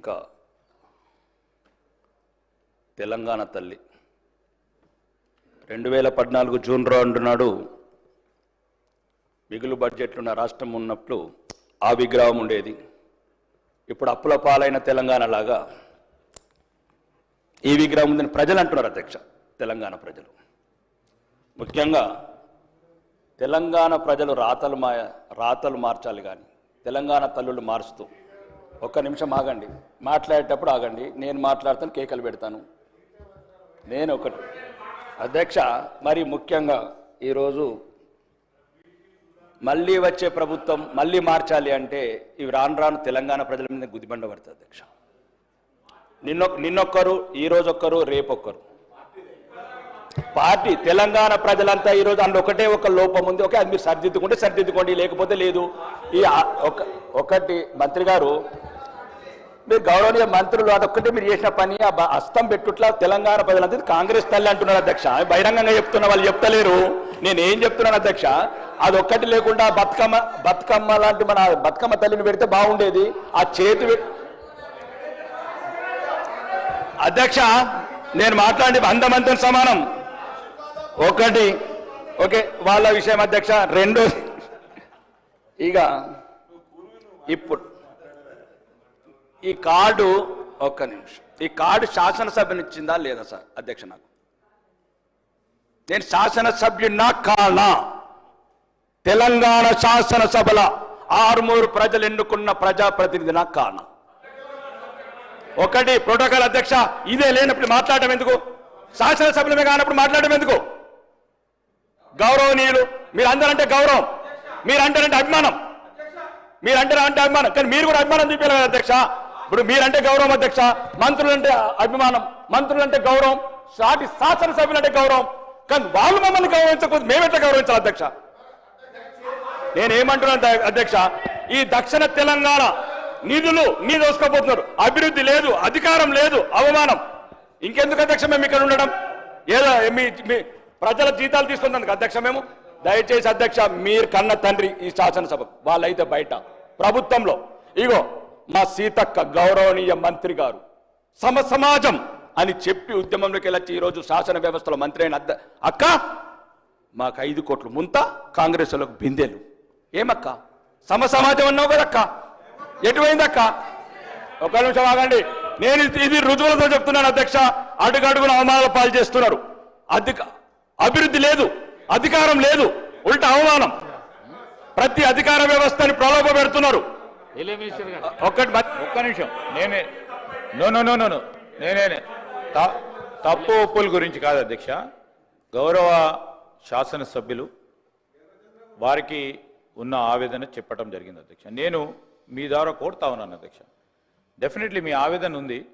ఇంకా తెలంగాణ తల్లి. రెండు వేల పద్నాలుగు జూన్ రెండు నాడు మిగులు బడ్జెట్లున్న రాష్ట్రం ఉన్నప్పుడు ఆ విగ్రహం ఉండేది. ఇప్పుడు అప్పుల పాలైన తెలంగాణ లాగా ఈ విగ్రహం ఉందని ప్రజలు అంటున్నారు అధ్యక్ష తెలంగాణ ప్రజలు. ముఖ్యంగా తెలంగాణ ప్రజలు రాతలు మా రాతలు మార్చాలి కానీ తెలంగాణ తల్లులు మారుస్తూ ఒక్క నిమిషం ఆగండి. మాట్లాడేటప్పుడు ఆగండి. నేను మాట్లాడతాను కేకలు పెడతాను. నేను ఒకటి. అధ్యక్ష మరి ముఖ్యంగా ఈరోజు మళ్ళీ వచ్చే ప్రభుత్వం మళ్ళీ మార్చాలి అంటే ఇవి రాను రాను తెలంగాణ ప్రజల మీద గుదిబండ పడుతుంది అధ్యక్ష. నిన్న నిన్నొక్కరు ఈ రోజు ఒక్కరు రేపొక్కరు. పార్టీ తెలంగాణ ప్రజలంతా ఈరోజు అందులో ఒకటే ఒక లోపం ఉంది. ఓకే అది మీరు సరిదిద్దుకుంటే సరిదిద్దుకోండి లేకపోతే లేదు. ఈ ఒక ఒకటి మంత్రి గారు మీరు గౌరవనీయ మంత్రులు అదొక్కటే మీరు చేసిన పని. ఆ పెట్టుట్లా తెలంగాణ ప్రజలంతా కాంగ్రెస్ తల్లి అంటున్నారు అధ్యక్ష. బహిరంగంగా చెప్తున్న వాళ్ళు చెప్తలేరు. నేను ఏం చెప్తున్నాను అధ్యక్ష? అదొక్కటి లేకుండా బతుకమ్మ బతుకమ్మ లాంటి మన బతుకమ్మ తల్లిని పెడితే బాగుండేది. ఆ చేతి అధ్యక్ష నేను మాట్లాడి అందమంతం సమానం. ఒకటి ఓకే వాళ్ళ విషయం అధ్యక్ష. రెండోది ఇక ఇప్పుడు ఈ కార్డు ఒక్క నిమిషం. ఈ కార్డు శాసనసభనిచ్చిందా లేదా సార్? అధ్యక్ష నాకు. నేను శాసనసభ్యున్నా కానా? తెలంగాణ శాసనసభల ఆరుమూరు ప్రజలు ఎన్నుకున్న ప్రజాప్రతినిధినా కానా? ఒకటి ప్రోటోకాల్ అధ్యక్ష ఇదే లేనప్పుడు మాట్లాడటం ఎందుకు? శాసనసభ్యులమే కానప్పుడు మాట్లాడటం ఎందుకు? గౌరవనీయులు మీరు అందరంటే గౌరవం మీరు అంటారంటే అభిమానం మీరంటారంటే అభిమానం? కానీ మీరు కూడా అభిమానం చూపించాలి కదా అధ్యక్ష. ఇప్పుడు మీరంటే గౌరవం అధ్యక్ష మంత్రులంటే అభిమానం మంత్రులంటే గౌరవం సాటి శాసనసభ్యులంటే గౌరవం కానీ వాళ్ళు మమ్మల్ని గౌరవించకపోతే మేమెట్లా గౌరవించాలి అధ్యక్ష? నేనేమంటున్నాను అధ్యక్ష ఈ దక్షిణ తెలంగాణ నిధులు నీ దోసుకోపోతున్నారు అభివృద్ధి లేదు అధికారం లేదు అవమానం. ఇంకెందుకు అధ్యక్ష మేము ఇక్కడ ఉండడం? ఏదో మీ మీ ప్రజల జీతాలు తీసుకున్నందుకు అధ్యక్ష మేము? దయచేసి అధ్యక్ష మీరు కన్న తండ్రి ఈ శాసనసభ వాళ్ళైతే బయట ప్రభుత్వంలో. ఇగో మా సీతక్క గౌరవనీయ మంత్రి గారు. సమ సమాజం అని చెప్పి ఉద్యమంలోకి వెళ్ళొచ్చి ఈరోజు శాసన వ్యవస్థలో మంత్రి అయిన అక్క మాకు ఐదు కోట్లు ముంత కాంగ్రెస్లకు బిందెలు. ఏమక్క? సమ సమాజం అన్నావు కదక్క? ఎటువైందక్క? ఒక నిమిషం ఆగండి. నేను ఇది- ఇది రుజువులతో చెప్తున్నాను అధ్యక్ష. అడుగడుగున అవమానాల పాలు చేస్తున్నారు. అధిక అభివృద్ధి లేదు. అధికారం లేదు. ఉల్టా అవమానం. ప్రతి అధికార వ్యవస్థని ప్రలోభ పెడుతున్నారు ఒక్కటి ఒక్క నిమిషం. నేనే నో నో నో నో నేనే త- తప్పు ఒప్పుల గురించి కాదు అధ్యక్ష. గౌరవ శాసనసభ్యులు వారికి ఉన్న ఆవేదన చెప్పడం జరిగింది అధ్యక్ష. నేను మీ ద్వారా కోరుతా ఉన్నాను అధ్యక్ష. డెఫినెట్లీ మీ ఆవేదన ఉంది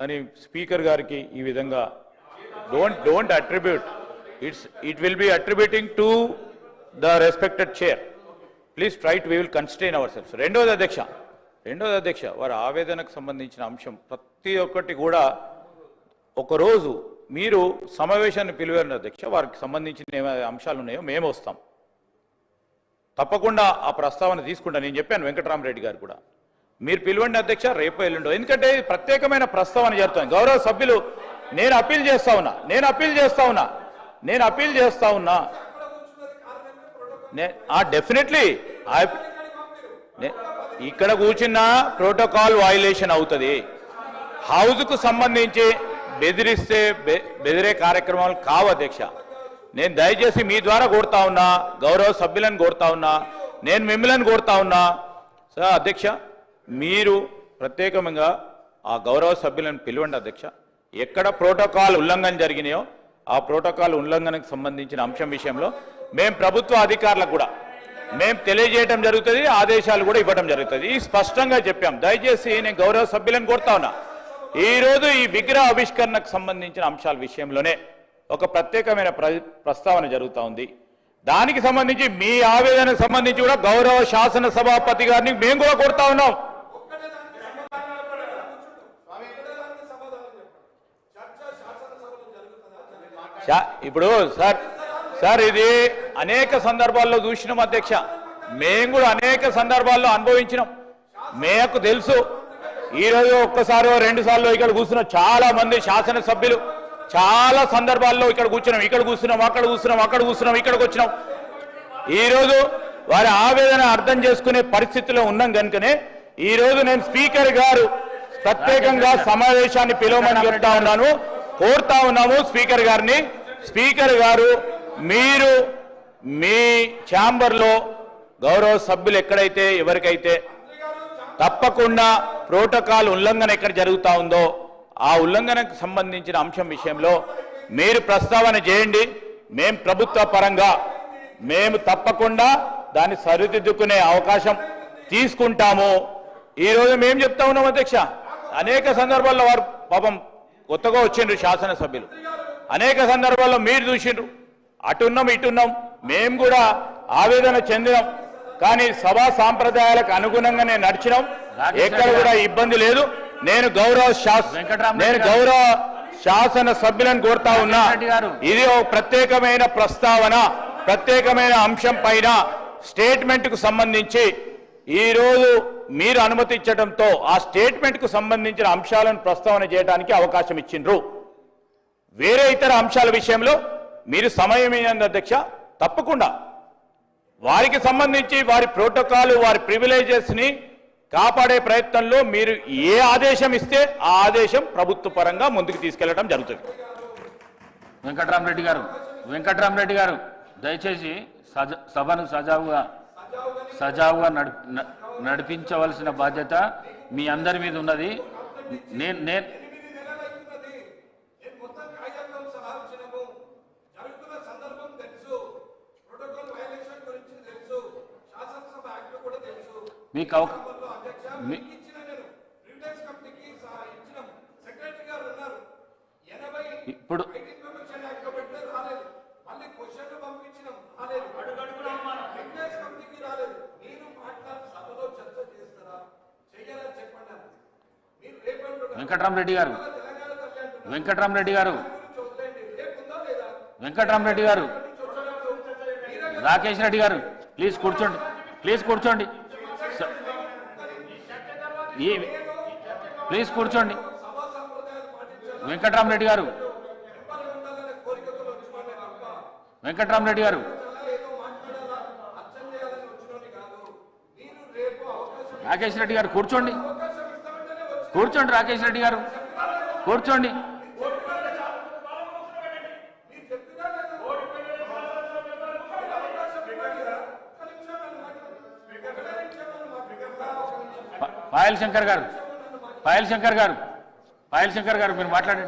కానీ స్పీకర్ గారికి ఈ విధంగా don't don't attribute it's it will be attributing to the respected chair please trite we will constrain our self రెండోది అధ్యక్ష. రెండోది అధ్యక్ష వారి ఆవేదనకు సంబంధించిన అంశం. ప్రతి ఒక్కటి కూడా ఒకరోజు మీరు సమావేశాన్ని పిలివారు అధ్యక్ష. వారికి సంబంధించిన అంశాలు ఉన్నాయో మేము వస్తాం. తప్పకుండా ఆ ప్రస్తావన తీసుకుంటా. నేను చెప్పాను వెంకటరామరెడ్డి గారు కూడా. మీరు పిలవండి అధ్యక్ష రేపు ఎల్లుండో. ఎందుకంటే ప్రత్యేకమైన ప్రస్తావన జరుగుతుంది గౌరవ సభ్యులు నేను అప్పీల్ చేస్తా ఉన్నా. నేను అప్పీల్ చేస్తా ఉన్నా. నేను అప్పీల్ చేస్తా ఉన్నా. డెఫినెట్లీ ఇక్కడ కూర్చున్న ప్రోటోకాల్ వయలేషన్ అవుతుంది. హౌస్కు సంబంధించి బెదిరిస్తే బెదిరే కార్యక్రమాలు కావు అధ్యక్ష. నేను దయచేసి మీ ద్వారా కోరుతా ఉన్నా గౌరవ సభ్యులను కోరుతా ఉన్నా నేను మిమ్మల్ని కోరుతా ఉన్నా. సార్ అధ్యక్ష మీరు ప్రత్యేకంగా ఆ గౌరవ సభ్యులను పిలవండి అధ్యక్ష. ఎక్కడ ప్రోటోకాల్ ఉల్లంఘన జరిగినాయో ఆ ప్రోటోకాల్ ఉల్లంఘనకు సంబంధించిన అంశం విషయంలో మేము ప్రభుత్వ అధికారులకు కూడా మేము తెలియజేయడం జరుగుతుంది ఆదేశాలు కూడా ఇవ్వడం జరుగుతుంది. ఈ స్పష్టంగా చెప్పాం. దయచేసి నేను గౌరవ సభ్యులను కోరుతా ఉన్నా. ఈ రోజు ఈ విగ్రహ ఆవిష్కరణకు సంబంధించిన అంశాల విషయంలోనే ఒక ప్రత్యేకమైన ప్ర- ప్రస్తావన జరుగుతూ ఉంది. దానికి సంబంధించి మీ ఆవేదనకు సంబంధించి కూడా గౌరవ శాసన సభాపతి గారిని మేము కూడా కోరుతా ఉన్నాం. ఇప్పుడు సార్ సార్ ఇది అనేక సందర్భాల్లో చూసినాం అధ్యక్ష. మేము కూడా అనేక సందర్భాల్లో అనుభవించినాం. మేకు తెలుసు ఈరోజు ఒక్కసారో ఒక్కసారి రెండు సార్లు ఇక్కడ కూర్చున్న చాలా మంది శాసనసభ్యులు చాలా సందర్భాల్లో ఇక్కడ కూర్చున్నాం. ఇక్కడ కూర్చున్నాం అక్కడ కూర్చున్నాం అక్కడ కూర్చున్నాం ఇక్కడికి వచ్చినాం. ఈరోజు వారి ఆవేదన అర్థం చేసుకునే పరిస్థితిలో ఉన్నాం కనుకనే ఈ రోజు నేను స్పీకర్ గారు ప్రత్యేకంగా సమావేశాన్ని పిలవమని చెప్తా ఉన్నాను కోరుతా ఉన్నాము స్పీకర్ గారిని. స్పీకర్ గారు మీరు మీ ఛాంబర్లో గౌరవ సభ్యులు ఎక్కడైతే ఎవరికైతే తప్పకుండా ప్రోటోకాల్ ఉల్లంఘన ఎక్కడ జరుగుతా ఉందో ఆ ఉల్లంఘనకు సంబంధించిన అంశం విషయంలో మీరు ప్రస్తావన చేయండి. మేము ప్రభుత్వ పరంగా మేము తప్పకుండా దాన్ని సరిదిద్దుకునే అవకాశం తీసుకుంటాము. ఈరోజు మేము చెప్తా ఉన్నాం అధ్యక్ష. అనేక సందర్భాల్లో వారు పాపం కొత్తగా వచ్చిండ్రు శాసనసభ్యులు. అనేక సందర్భాల్లో మీరు చూసిండ్రు. అటున్నాం ఇటున్నాం. మేము కూడా ఆవేదన చెందినాం. కానీ సభా సాంప్రదాయాలకు అనుగుణంగానే నడిచినాం. ఎక్కడ కూడా ఇబ్బంది లేదు. నేను గౌరవ నేను గారు. గౌరవ శాసన సభ్యులను కోరుతా ఉన్నా. ఇది ఒక ప్రత్యేకమైన ప్రస్తావన ప్రత్యేకమైన అంశం పైన స్టేట్మెంట్కు సంబంధించి ఈ రోజు మీరు అనుమతించడంతో ఆ స్టేట్మెంట్కు సంబంధించిన అంశాలను ప్రస్తావన చేయడానికి అవకాశం ఇచ్చిండ్రు. వేరే ఇతర అంశాల విషయంలో మీరు సమయం ఏంది అధ్యక్ష. తప్పకుండా. వారికి సంబంధించి వారి ప్రోటోకాల్ వారి ప్రివిలేజెస్ని కాపాడే ప్రయత్నంలో మీరు ఏ ఆదేశం ఇస్తే ఆ ఆదేశం ప్రభుత్వ పరంగా ముందుకు తీసుకెళ్ళడం జరుగుతుంది. వెంకట్రామరెడ్డి గారు వెంకట్రామరెడ్డి గారు దయచేసి సజ సభను సజావుగా సజావుగా నడిపించవలసిన బాధ్యత మీ అందరి మీద ఉన్నది. నేను నేను మీకు మీరు ఇప్పుడు వెంకట్రామరెడ్డి గారు. వెంకట్రామరెడ్డి గారు. వెంకట్రామరెడ్డి గారు. రాకేష్ రెడ్డి గారు. ప్లీజ్ కూర్చోండి. ప్లీజ్ కూర్చోండి. ఏ ప్లీజ్ కూర్చోండి. వెంకట్రామరెడ్డి గారు. వెంకట్రామరెడ్డి గారు. రాకేష్ రెడ్డి గారు కూర్చోండి. కూర్చోండి రాకేష్ రెడ్డి గారు. కూర్చోండి. పాయల్ శంకర్ గారు పాయల్ శంకర్ గారు పాయల్ శంకర్ గారు మీరు మాట్లాడండి.